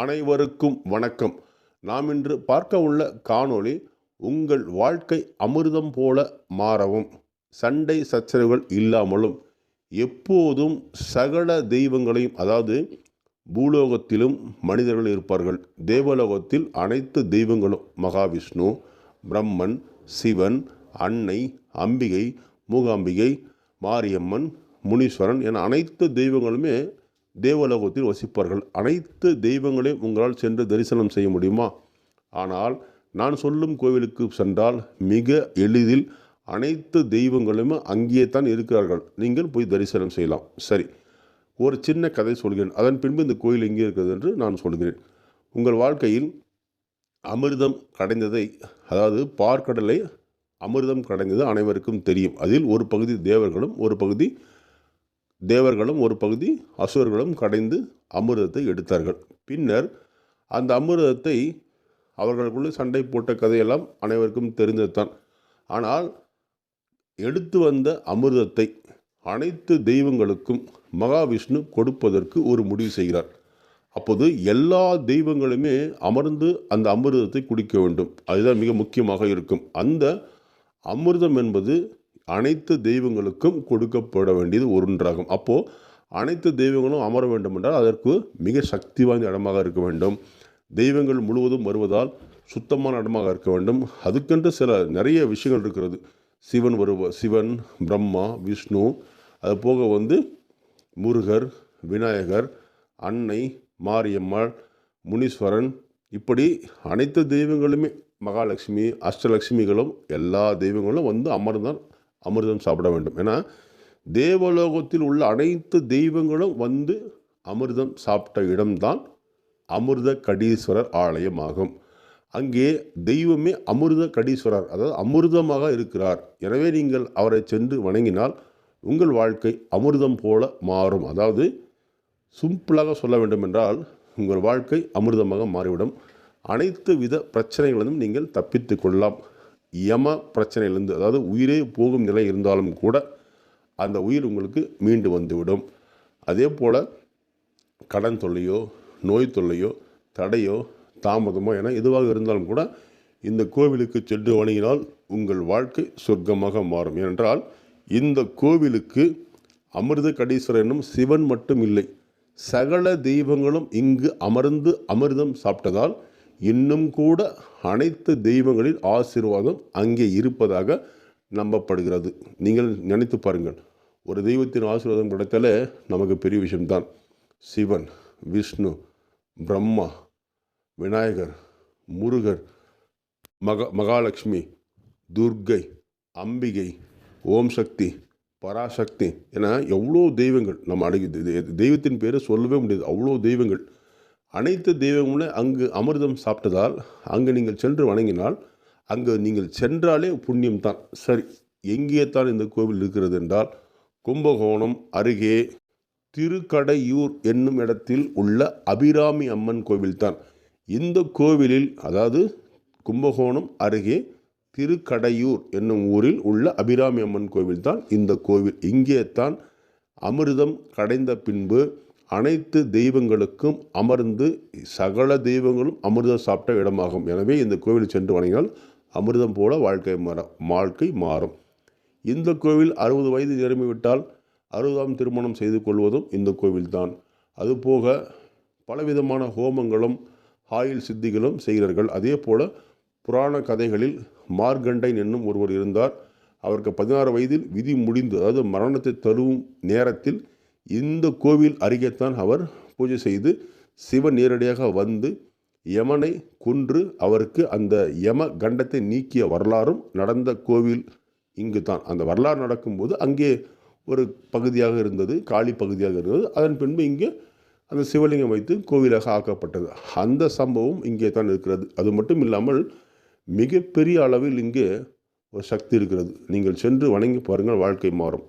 அனைவருக்கும் வணக்கம். நாம் இன்று பார்க்க உள்ள காணொளி உங்கள் வாழ்க்கை அமிர்தம் போல மாறவும் சண்டை சச்சரவுகள் இல்லாமலும் எப்போதும் சகல தெய்வங்களையும் அதாவது பூலோகத்திலும் மனிதர்கள் இருப்பார்கள். தேவலோகத்தில் அனைத்து தெய்வங்களும் மகாவிஷ்ணு பிரம்மன் சிவன் அன்னை அம்பிகை மூகாம்பிகை மாரியம்மன் முனீஸ்வரன் என அனைத்து தெய்வங்களுமே தேவலோகத்தில் வசிப்பார்கள். அனைத்து தெய்வங்களையும் உங்களால் சென்று தரிசனம் செய்ய முடியுமா? ஆனால் நான் சொல்லும் கோவிலுக்கு சென்றால் மிக எளிதில் அனைத்து தெய்வங்களுமே அங்கேயே தான் இருக்கிறார்கள். நீங்கள் போய் தரிசனம் செய்யலாம். சரி ஒரு சின்ன கதை சொல்கிறேன். அதன் பின்பு இந்த கோயில் எங்கே இருக்கிறது என்று நான் சொல்கிறேன். உங்கள் வாழ்க்கையில் அமிர்தம் கடைந்ததை அதாவது பார்க்கடலை அமிர்தம் கடைந்தது அனைவருக்கும் தெரியும். அதில் ஒரு பகுதி தேவர்களும் ஒரு பகுதி தேவர்களும் ஒரு பகுதி அசுரர்களும் கடைந்து அமிர்தத்தை எடுத்தார்கள். பின்னர் அந்த அமிர்தத்தை அவர்களுக்குள்ளே சண்டை போட்ட கதையெல்லாம் அனைவருக்கும் தெரிந்ததுதான். ஆனால் எடுத்து வந்த அமிர்தத்தை அனைத்து தெய்வங்களுக்கும் மகாவிஷ்ணு கொடுப்பதற்கு ஒரு முடிவு செய்கிறார். அப்போது எல்லா தெய்வங்களுமே அமர்ந்து அந்த அமிர்தத்தை குடிக்க வேண்டும். அதுதான் மிக முக்கியமாக இருக்கும். அந்த அமிர்தம் என்பது அனைத்து தெய்வங்களுக்கும் கொடுக்கப்பட வேண்டியது ஒன்றாகும் அப்போது அனைத்து தெய்வங்களும் அமர வேண்டும் என்றால் அதற்கு மிக சக்தி வாய்ந்த இடமாக இருக்க வேண்டும். தெய்வங்கள் முழுவதும் வருவதால் சுத்தமான இடமாக இருக்க வேண்டும். அதுக்கென்று சில நிறைய விஷயங்கள் இருக்கிறது. சிவன் வருவ சிவன் பிரம்மா விஷ்ணு அது போக வந்து முருகர் விநாயகர் அன்னை மாரியம்மாள் முனீஸ்வரன் இப்படி அனைத்து தெய்வங்களுமே மகாலட்சுமி அஷ்டலட்சுமிகளும் எல்லா தெய்வங்களும் வந்து அமர்ந்தான் அமிர்தம் சாப்பிட வேண்டும். ஏன்னா தேவலோகத்தில் உள்ள அனைத்து தெய்வங்களும் வந்து அமிர்தம் சாப்பிட்ட இடம்தான் அமிர்த கடீஸ்வரர் ஆலயம் ஆகும் அங்கே தெய்வமே அமிர்த கடீஸ்வரர் அதாவது அமிர்தமாக இருக்கிறார். எனவே நீங்கள் அவரை சென்று வணங்கினால் உங்கள் வாழ்க்கை அமிர்தம் போல மாறும். அதாவது சிம்பிளாக சொல்ல வேண்டும் என்றால் உங்கள் வாழ்க்கை அமிர்தமாக மாறிவிடும். அனைத்து வித பிரச்சனைகளிலும் நீங்கள் தப்பித்து கொள்ளலாம். யம பிரச்சனையிலிருந்து அதாவது உயிரே போகும் நிலை இருந்தாலும் கூட அந்த உயிர் உங்களுக்கு மீண்டு வந்துவிடும். அதே போல் கடன் தொல்லையோ நோய் தொல்லையோ தடையோ தாமதமோ என எதுவாக இருந்தாலும் கூட இந்த கோவிலுக்கு சென்று வணங்கினால் உங்கள் வாழ்க்கை சொர்க்கமாக மாறும். ஏனென்றால் இந்த கோவிலுக்கு அமிர்த கடீஸ்வரர் என்னும் சிவன் மட்டும் இல்லை. சகல தெய்வங்களும் இங்கு அமர்ந்து அமிர்தம் சாப்பிட்டதால் இன்னும் கூட அனைத்து தெய்வங்களின் ஆசீர்வாதம் அங்கே இருப்பதாக நம்பப்படுகிறது. நீங்கள் நினைத்து பாருங்கள் ஒரு தெய்வத்தின் ஆசீர்வாதம் கிடைத்தாலே நமக்கு பெரிய விஷயம்தான். சிவன் விஷ்ணு பிரம்மா விநாயகர் முருகர் மக மகாலட்சுமி துர்க்கை அம்பிகை ஓம் சக்தி பராசக்தி என எவ்வளோ தெய்வங்கள் நம்ம அடங்கி தெய்வத்தின் பேரை சொல்லவே முடியாது. அவ்வளோ தெய்வங்கள். அனைத்து தெய்வங்களும் அங்கு அமிர்தம் சாப்பிட்டதால் அங்கு நீங்கள் சென்று வணங்கினால் அங்கு நீங்கள் சென்றாலே புண்ணியம் தான் சரி எங்கே தான் இந்த கோவில் இருக்கிறது என்றால் கும்பகோணம் அருகே திருக்கடையூர் என்னும் இடத்தில் உள்ள அபிராமி அம்மன் கோவில்தான். இந்த கோவிலில் அதாவது கும்பகோணம் அருகே திருக்கடையூர் என்னும் ஊரில் உள்ள அபிராமி அம்மன் கோவில்தான் இந்த கோவில். இங்கே தான் அமிர்தம் கடைந்த பின்பு அனைத்து தெய்வங்களுக்கும் அமர்ந்து சகல தெய்வங்களும் அமிர்தம் சாப்பிட்ட இடமாகும். எனவே இந்த கோவில் சென்று வணங்கினால் அமிர்தம் போல வாழ்க்கை மாற வாழ்க்கை மாறும். இந்த கோவில் அறுபது வயது நிரம்பிவிட்டால் அறுபதாம் திருமணம் செய்து கொள்வதும் இந்த கோவில்தான். அதுபோக பலவிதமான ஹோமங்களும் ஆயில் சித்திகளும் செய்கிறார்கள். அதே போல் புராண கதைகளில் மார்கண்டைன் என்னும் ஒருவர் இருந்தார். அவருக்கு பதினாறு வயதில் விதி முடிந்து அதாவது மரணத்தை தரும் நேரத்தில் இந்த கோவில் அருகேத்தான் அவர் பூஜை செய்து சிவன் நேரடியாக வந்து யமனை கொன்று அவருக்கு அந்த யம கண்டத்தை நீக்கிய வரலாறும் நடந்த கோவில் இங்கு தான் அந்த வரலாறு நடக்கும்போது அங்கே ஒரு பகுதியாக இருந்தது காளி பகுதியாக இருந்தது. அதன் பின்பு இங்கே அந்த சிவலிங்கம் வைத்து கோவிலாக ஆக்கப்பட்டது. அந்த சம்பவம் இங்கே தான் இருக்கிறது. அது மட்டும் இல்லாமல் மிகப்பெரிய அளவில் இங்கே ஒரு சக்தி இருக்கிறது. நீங்கள் சென்று வணங்கி பாருங்கள் வாழ்க்கை மாறும்.